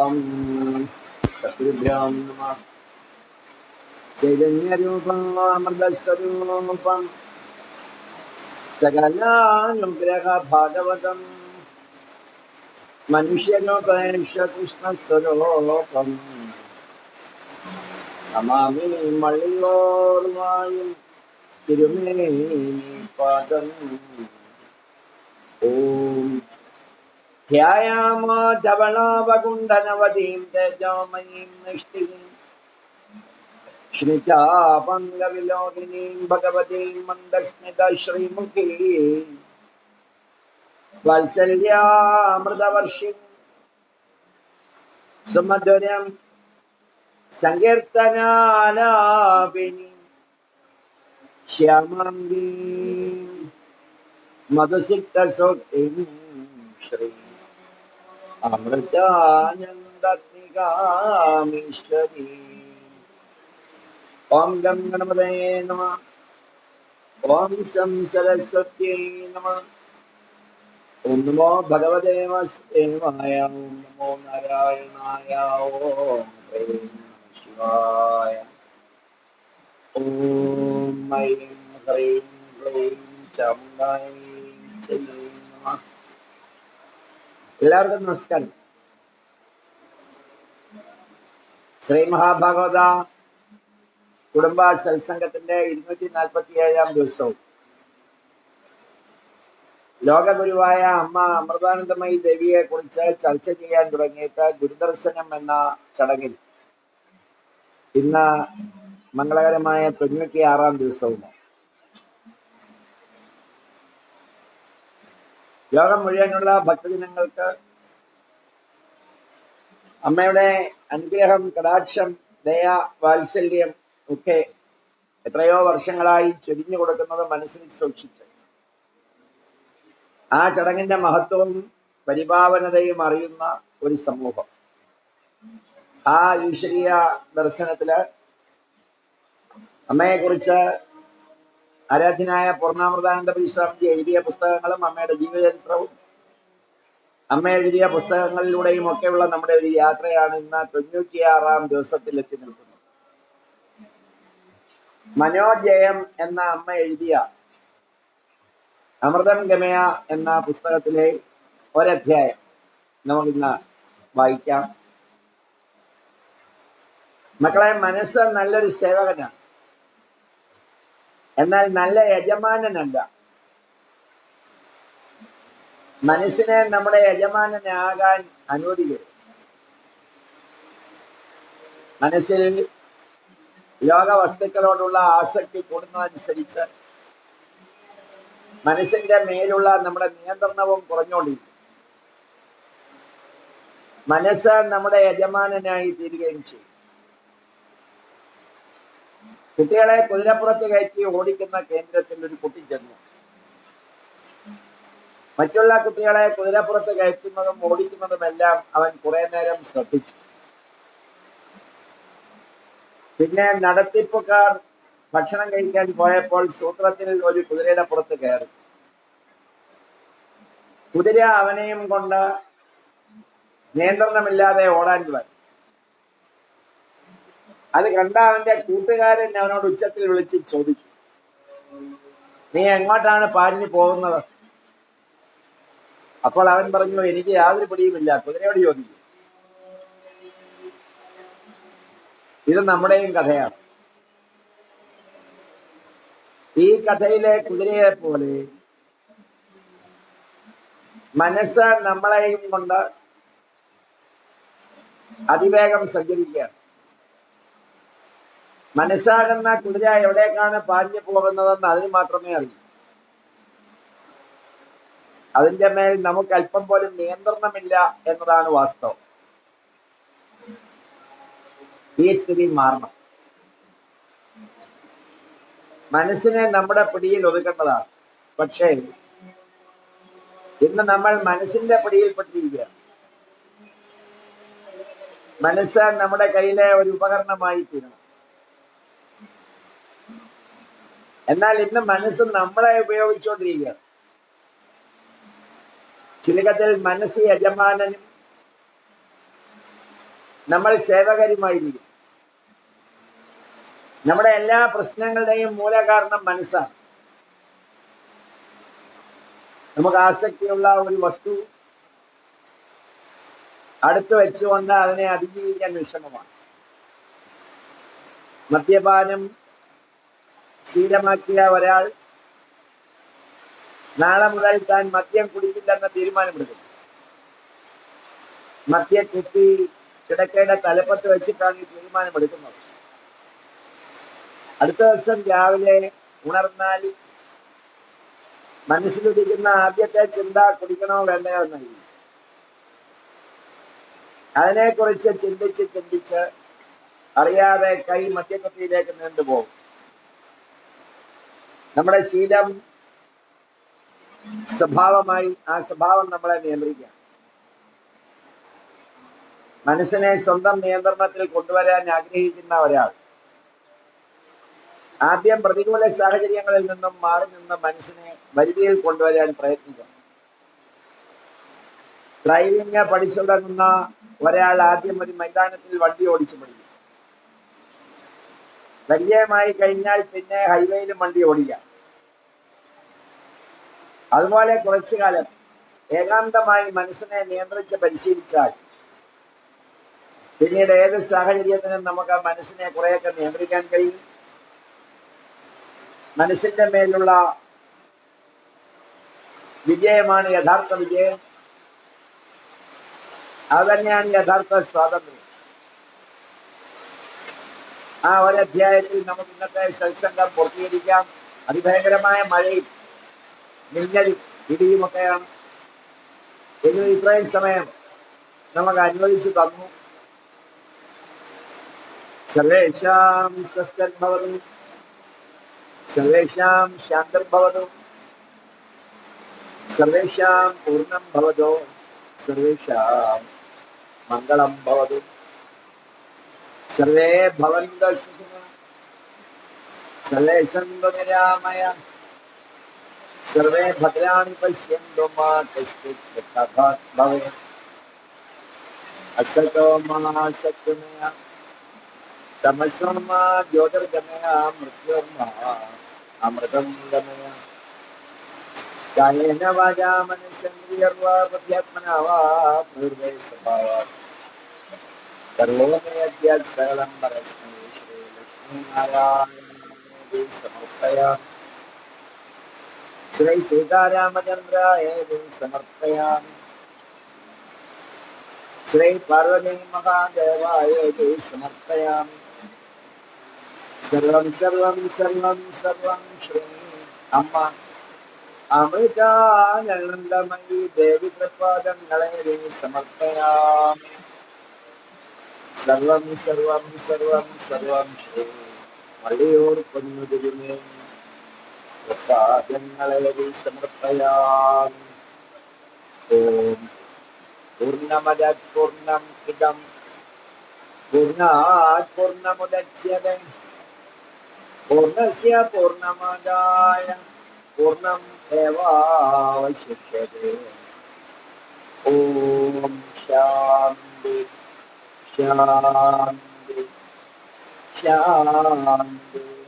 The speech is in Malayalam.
रूपम शत्रुभ्यं नमः चैतन्यरूपम् अमृतस्वरूपम् सकलानुग्रहभागवतम् मनुष्यरूपेश कृष्णस्वरूपम् अमामि मल्लोर्वायुं तिरुमेनि पादम् ॐ ध्यायामो धवणावगुण्डनवधीं तेजोमयीं निष्ठिकीं श्रितापङ्गविलोदिनीं भगवतीं मन्दस्मितश्रीमुखीं वात्सल्यामृतवर्षिं सुमधुरं सङ्कीर्तनालापिनीं श्यामाङ्गीं मधुसिक्तसोक्तिं श्री അമൃതാനന്ദഗ്നികാമീശ്വരീ ഓം ഗം നമ. ഓം സം സരസ്വത്യേ നമ. ഓം നമോ ഭഗവതേ വാസുദേവായ ഓം നമോ നാരായണായ ഓം ഹ്രീം ശിവായ ഓം ഐം ഹ്രീം ക്ലീം ചമുണ്ടായ. നമ. എല്ലാവർക്കും നമസ്കാരം. ശ്രീ മഹാഭാഗവത കുടുംബ സത്സംഗത്തിന്റെ ഇരുന്നൂറ്റി നാൽപ്പത്തി ഏഴാം ദിവസവും. ലോകഗുരുവായ അമ്മ അമൃതാനന്ദമയി ദേവിയെ കുറിച്ച് ചർച്ച ചെയ്യാൻ തുടങ്ങിയിട്ട് ഗുരുദർശനം എന്ന ചടങ്ങിൽ ഇന്ന് മംഗളകരമായ തൊണ്ണൂറ്റി ആറാം ദിവസവും ലോകം മുഴുവനുള്ള ഭക്തജനങ്ങൾക്ക് അമ്മയുടെ അനുഗ്രഹം കടാക്ഷം ദയ വാത്സല്യം ഒക്കെ എത്രയോ വർഷങ്ങളായി ചൊരിഞ്ഞു കൊടുക്കുന്നത് മനസ്സിൽ സൂക്ഷിച്ച്. ആ ചടങ്ങിന്റെ മഹത്വവും പരിപാവനതയും അറിയുന്ന ഒരു സമൂഹം. ആ ഈശ്വരീയ ദർശനത്തിൽ അമ്മയെക്കുറിച്ച് ആരാധ്യനായ പൂർണാമൃതാനന്ദ പരിശ്രാമിജി എഴുതിയ പുസ്തകങ്ങളും അമ്മയുടെ ജീവചരിത്രവും അമ്മ എഴുതിയ പുസ്തകങ്ങളിലൂടെയും ഒക്കെയുള്ള നമ്മുടെ ഒരു യാത്രയാണ് ഇന്ന് തൊണ്ണൂറ്റിയാറാം ദിവസത്തിൽ എത്തി നിൽക്കുന്നത്. മനോജയം എന്ന അമ്മ എഴുതിയ അമൃതം ഗമയ എന്ന പുസ്തകത്തിലെ ഒരധ്യായം നമുക്കിന്ന് വായിക്കാം. മക്കളെ മനസ്സ് നല്ലൊരു സേവകനാണ്. എന്നാൽ നല്ല യജമാനനല്ല. മനസ്സിനെ നമ്മുടെ യജമാനനാകാൻ അനുവദിക്കരുത്. മനസ്സിൽ ലോക വസ്തുക്കളോടുള്ള ആസക്തി കൂടുന്നതനുസരിച്ച് മനസ്സിന്റെ മേലുള്ള നമ്മുടെ നിയന്ത്രണവും കുറഞ്ഞുകൊണ്ടിരിക്കും. മനസ്സ് നമ്മുടെ യജമാനനായി തീരുകയും ചെയ്യും. കുട്ടികളെ കുതിരപ്പുറത്ത് കയറ്റി ഓടിക്കുന്ന കേന്ദ്രത്തിൽ ഒരു കുട്ടി ചെന്നു. മറ്റുള്ള കുട്ടികളെ കുതിരപ്പുറത്ത് കയറ്റുന്നതും ഓടിക്കുന്നതുമെല്ലാം അവൻ കുറെ നേരം ശ്രദ്ധിച്ചു. പിന്നെ നടത്തിപ്പുകാർ ഭക്ഷണം കഴിക്കാൻ പോയപ്പോൾ സൂത്രത്തിൽ ഒരു കുതിരയുടെ പുറത്ത് കയറി. കുതിര അവനെയും കൊണ്ട് നിയന്ത്രണമില്ലാതെ ഓടാൻ തുടങ്ങി അത് കണ്ട അവന്റെ കൂട്ടുകാരൻ അവനോട് ഉച്ചത്തിൽ വിളിച്ച് ചോദിച്ചു. നീ എങ്ങോട്ടാണ് പാഞ്ഞു പോകുന്നത്? അപ്പോൾ അവൻ പറഞ്ഞു എനിക്ക് യാതൊരു പിടിയുമില്ല. കുതിരയോട് ചോദിച്ചു. ഇത് നമ്മുടെയും കഥയാണ്. ഈ കഥയിലെ കുതിരയെ പോലെ മനസ്സ് നമ്മളെയും കൊണ്ട് അതിവേഗം സഞ്ചരിക്കുകയാണ്. മനസ്സാകുന്ന കുതിര എവിടേക്കാണ് പാഞ്ഞു പോകുന്നതെന്ന് അതിന് മാത്രമേ അറിയൂ. അതിന്റെ മേൽ നമുക്ക് അല്പം പോലും നിയന്ത്രണമില്ല എന്നതാണ് വാസ്തവം. ഈ സ്ഥിതി മാറണം. മനസ്സിനെ നമ്മുടെ പിടിയിൽ ഒതുക്കേണ്ടതാണ്. പക്ഷേ ഇന്ന് നമ്മൾ മനസ്സിന്റെ പിടിയിൽപ്പെട്ടിരിക്കുകയാണ്. മനസ്സ് നമ്മുടെ കയ്യിലെ ഒരു ഉപകരണമായി തീരണം. എന്നാൽ ഇന്ന് മനസ്സ് നമ്മളെ ഉപയോഗിച്ചുകൊണ്ടിരിക്കുകയാണ്. ചുരുക്കത്തിൽ മനസ്സ് യജമാനനും നമ്മൾ സേവകരുമായിരിക്കും നമ്മുടെ എല്ലാ പ്രശ്നങ്ങളുടെയും മൂലകാരണം മനസ്സാണ്. നമുക്ക് ആസക്തിയുള്ള ഒരു വസ്തു അടുത്ത് വെച്ചുകൊണ്ട് അതിനെ അതിജീവിക്കാൻ വിഷമമാണ്. മദ്യപാനം ശീലമാക്കിയ ഒരാൾ നാളെ മുതൽ താൻ മദ്യം കുടിക്കില്ലെന്ന തീരുമാനമെടുക്കുന്നു. മദ്യ കുപ്പി കിടക്കയുടെ തലപ്പത്ത് വെച്ചിട്ടാണ് ഈ തീരുമാനമെടുക്കുന്നത്. അടുത്ത ദിവസം രാവിലെ ഉണർന്നാൽ മനസ്സിലുദിക്കുന്ന ആദ്യത്തെ ചിന്ത കുടിക്കണോ വേണ്ടയോ എന്നായിരിക്കും അതിനെക്കുറിച്ച് ചിന്തിച്ച് ചിന്തിച്ച് അറിയാതെ കൈ മദ്യക്കുപ്പിയിലേക്ക് നീണ്ടുപോകും. നമ്മുടെ ശീലം സ്വഭാവമായി ആ സ്വഭാവം നമ്മളെ നിയന്ത്രിക്കാം. മനസ്സിനെ സ്വന്തം നിയന്ത്രണത്തിൽ കൊണ്ടുവരാൻ ആഗ്രഹിക്കുന്ന ഒരാൾ. ആദ്യം പ്രതികൂല സാഹചര്യങ്ങളിൽ നിന്നും മാറി നിന്ന് മനസ്സിനെ വരുതിയിൽ കൊണ്ടുവരാൻ പ്രയത്നിക്കണം ഡ്രൈവിംഗ് പഠിച്ചു തുടങ്ങുന്ന ഒരാൾ ആദ്യം ഒരു മൈതാനത്തിൽ വണ്ടി ഓടിച്ചു പഠിക്കും. പരിചയമായി കഴിഞ്ഞാൽ പിന്നെ ഹൈവേയിലും വണ്ടി ഓടിക്കാം അതുപോലെ കുറച്ചു കാലം ഏകാന്തമായി മനസ്സിനെ നിയന്ത്രിച്ച് പരിശീലിച്ചാൽ പിന്നീട് ഏത് സാഹചര്യത്തിനും നമുക്ക് മനസ്സിനെ കുറെയൊക്കെ നിയന്ത്രിക്കാൻ കഴിയും. മനസ്സിന്റെ മേലുള്ള വിജയമാണ് യഥാർത്ഥ വിജയം. അത് തന്നെയാണ് യഥാർത്ഥ സ്വാതന്ത്ര്യം. ആ ഒരധ്യായത്തിൽ നമുക്ക് ഇന്നത്തെ സത്സംഗം പൂർത്തീകരിക്കാം. അതിഭയങ്കരമായ മഴയും മിന്നലും ഇടിയുമൊക്കെയാണ്. എന്നും ഇത്രയും സമയം നമുക്ക് അനുവദിച്ചു തന്നു. സർവേഷാം സ്വസ്ഥർഭവതു സർവേഷാം ശാന്തർഭവതു സർവേഷാം പൂർണം ഭവതോ. സർവേഷാം മംഗളം ഭവതു. सर्वे भवन्तः सुखिनः सर्वे सर्वे भद्राणि पश्यन्तु मा कश्चित् भवेत्। असतो मा तमसो मा मृत्युर्मा अमृतं गमय। कायेन वाजा मनसेन्द्रियर्वा बुद्ध्यात्मना वा पूर्वे स्वभावात्। സ്വഭാവാത് കരോമി സകലം പരസ്മൈ ശ്രീ ലക്ഷ്മീനാരായണ സമർപ്പയാമി ശ്രീ സീതാരാമചന്ദ്രായ സമർപ്പയാമി ശ്രീ പാർവതി മഹാദേവായ സമർപ്പയാമി സർവം സർവം സർവം സർവം ശ്രീ അമ്മ അമൃതാനന്ദമയി ദേവി പ്രപാദങ്ങളെ സമർപ്പയാമി സർവം സർവം സർവം സർവം ശ്രീ പാദങ്ങളെ സമർപ്പയാം. ഓം പൂർണമത പൂർണം ഇതം. പൂർണാത് പൂർണമുദച്യത്തെ പൂർണസ്യ പൂർണമാദായ. പൂർണം ഏവാവശിഷ്യത്തെ ഓം ശാന്തി. ശാന്തി ശാന്തി